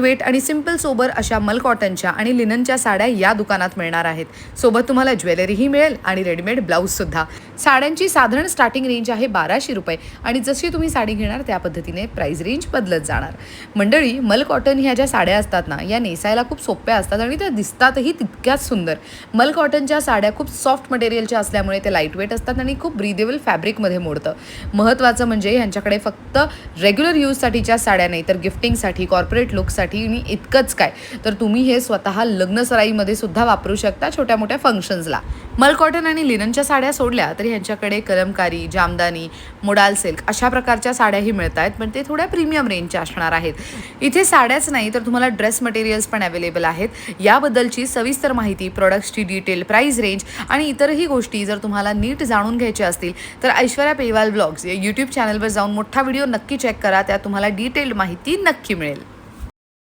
Weight आणि simple sober अशा मल कॉटनच्या आणि लिननच्या साड्या या दुकानात मिळणार आहेत. सोबत तुम्हाला ज्वेलरीही मिळेल आणि रेडीमेड ब्लाऊज सुद्धा. साड्यांची साधारण स्टार्टिंग रेंज आहे बाराशे रुपये आणि जशी तुम्ही साडी घेणार त्या पद्धतीने प्राईस रेंज बदलत जाणार. मंडळी मल कॉटन ह्या ज्या साड्या असतात ना या नेसायला खूप सोप्या असतात आणि त्या दिसतातही तितक्याच सुंदर. मल कॉटनच्या साड्या खूप सॉफ्ट मटेरियलच्या असल्यामुळे ते लाइट वेट असतात आणि खूप ब्रिदेबल फॅब्रिकमध्ये मोडतं. महत्त्वाचं म्हणजे ह्यांच्याकडे फक्त रेग्युलर यूजसाठीच्या साड्या नाही तर गिफ्टिंगसाठी कॉर्पोरेट लुकसाठी आणि इतकंच काय. तर तुम्ही हे स्वतः लग्नसराईमध्ये सुद्धा वापरू शकता छोट्या मोठ्या फंक्शन्सला मल कॉटन आणि लिननच्या साड्या सोडल्या तरी ह्यांच्याकडे कलमकारी जामदानी मोडाल सिल्क अशा प्रकारच्या साड्याही मिळत आहेत पण ते थोड्या प्रीमियम रेंजच्या असणार आहेत. इथे साड्याच नाही तर तुम्हाला ड्रेस मटेरियल्स पण अवेलेबल आहेत. याबद्दलची सविस्तर माहिती प्रॉडक्ट्सची डिटेल प्राईज रेंज आणि इतरही गोष्टी जर तुम्हाला नीट जाणून घ्यायच्या असतील तर ऐश्वर्या पेवाल ब्लॉग्स या यूट्यूब चॅनलवर जाऊन मोठा व्हिडिओ नक्की चेक करा. त्यात तुम्हाला डिटेल्ड माहिती नक्की मिळेल.